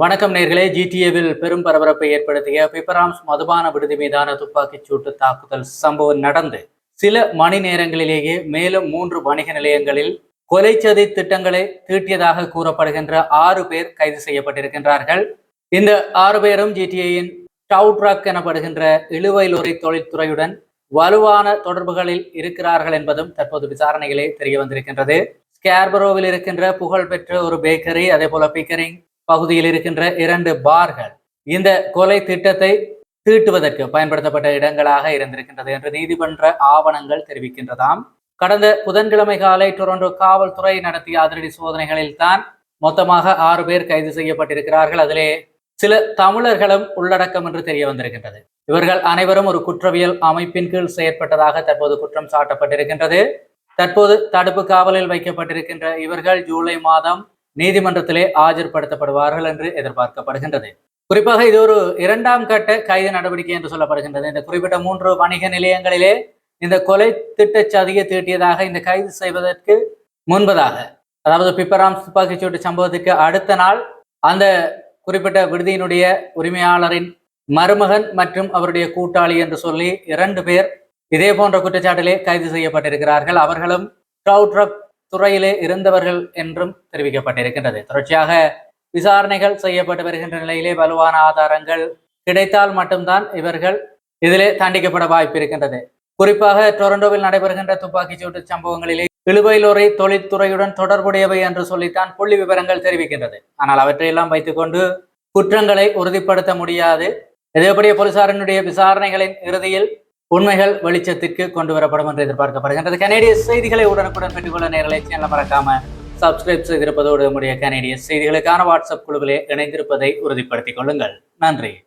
வணக்கம் நேர்களே. ஜிடிஏவில் பெரும் பரபரப்பை ஏற்படுத்திய பிப்பராம்ஸ் மதுபான விடுதி மீதான துப்பாக்கிச் சூட்டு தாக்குதல் சம்பவம் நடந்து சில மணி நேரங்களிலேயே மேலும் மூன்று வணிக நிலையங்களில் கொலைச்சதி திட்டங்களை தீட்டியதாக கூறப்படுகின்ற ஆறு பேர் கைது செய்யப்பட்டிருக்கின்றார்கள். இந்த ஆறு பேரும் ஜிடிஏயின் டவு ட்ராக் எனப்படுகின்ற இழுவைலொரி தொழில்துறையுடன் வலுவான தொடர்புகளில் இருக்கிறார்கள் என்பதும் தற்போது விசாரணைகளே தெரிய வந்திருக்கின்றது. ஸ்கேர்பரோவில் இருக்கின்ற புகழ்பெற்ற ஒரு பேக்கரி அதே போல பிக்கரிங் பகுதியில் இருக்கின்ற இரண்டு பார்கள் இந்த கொலை திட்டத்தை தீட்டுவதற்கு பயன்படுத்தப்பட்ட இடங்களாக இருந்திருக்கின்றது என்று நீதிமன்ற ஆவணங்கள் தெரிவிக்கின்றதாம். கடந்த புதன்கிழமை காலை டொரண்டோ காவல்துறை நடத்திய அதிரடி சோதனைகளில் தான் மொத்தமாக ஆறு பேர் கைது செய்யப்பட்டிருக்கிறார்கள். அதிலே சில தமிழர்களும் உள்ளடக்கம் என்று தெரிய வந்திருக்கின்றது. இவர்கள் அனைவரும் ஒரு குற்றவியல் அமைப்பின் கீழ் செயற்பட்டதாக தற்போது குற்றம் சாட்டப்பட்டிருக்கின்றது. தற்போது தடுப்பு காவலில் வைக்கப்பட்டிருக்கின்ற இவர்கள் ஜூலை மாதம் நீதிமன்றத்திலே ஆஜர்படுத்தப்படுவார்கள் என்று எதிர்பார்க்கப்படுகின்றது. குறிப்பாக இது ஒரு இரண்டாம் கட்ட கைது நடவடிக்கை என்று சொல்லப்படுகின்றது. இந்த குறிப்பிட்ட மூன்று வணிக நிலையங்களிலே இந்த கொலை திட்ட சதியை தீட்டியதாக இந்த கைது செய்வதற்கு முன்பதாக அதாவது பிப்பராம் துப்பாக்கிச்சூட்டு சம்பவத்துக்கு அடுத்த நாள் அந்த குறிப்பிட்ட விடுதியினுடைய உரிமையாளரின் மருமகன் மற்றும் அவருடைய கூட்டாளி என்று சொல்லி இரண்டு பேர் இதே போன்ற குற்றச்சாட்டிலே கைது செய்யப்பட்டிருக்கிறார்கள். அவர்களும் ட்ரக் துறையிலே இருந்தவர்கள் என்றும் தெரிவிக்கப்பட்டிருக்கின்றது. தொடர்ச்சியாக விசாரணைகள் செய்யப்பட்டு வருகின்ற நிலையிலே வலுவான ஆதாரங்கள் கிடைத்தால் மட்டும்தான் இவர்கள் இதிலே தண்டிக்கப்பட வாய்ப்பு இருக்கின்றது. குறிப்பாக டொரண்டோவில் நடைபெறுகின்ற துப்பாக்கிச்சூட்டு சம்பவங்களிலே இழுவையிலோரை தொழில்துறையுடன் தொடர்புடையவை என்று சொல்லித்தான் புள்ளி விவரங்கள் தெரிவிக்கின்றது. ஆனால் அவற்றையெல்லாம் வைத்துக்கொண்டு குற்றங்களை உறுதிப்படுத்த முடியாது. இதேபடிய போலீசாரினுடைய விசாரணைகளின் இறுதியில் உண்மைகள் வெளிச்சத்திற்கு கொண்டு வரப்படும் என்று எதிர்பார்க்கப்படுகின்றது. கனேடிய செய்திகளை உடனுக்குடன் பெற்றுக்கொள்ள நேரலை சேனல் மறக்காம சப்ஸ்கிரைப் செய்திருப்பதோடு நம்முடைய கனேடிய செய்திகளுக்கான வாட்ஸ்அப் குழுவிலே இணைந்திருப்பதை உறுதிப்படுத்திக் கொள்ளுங்கள். நன்றி.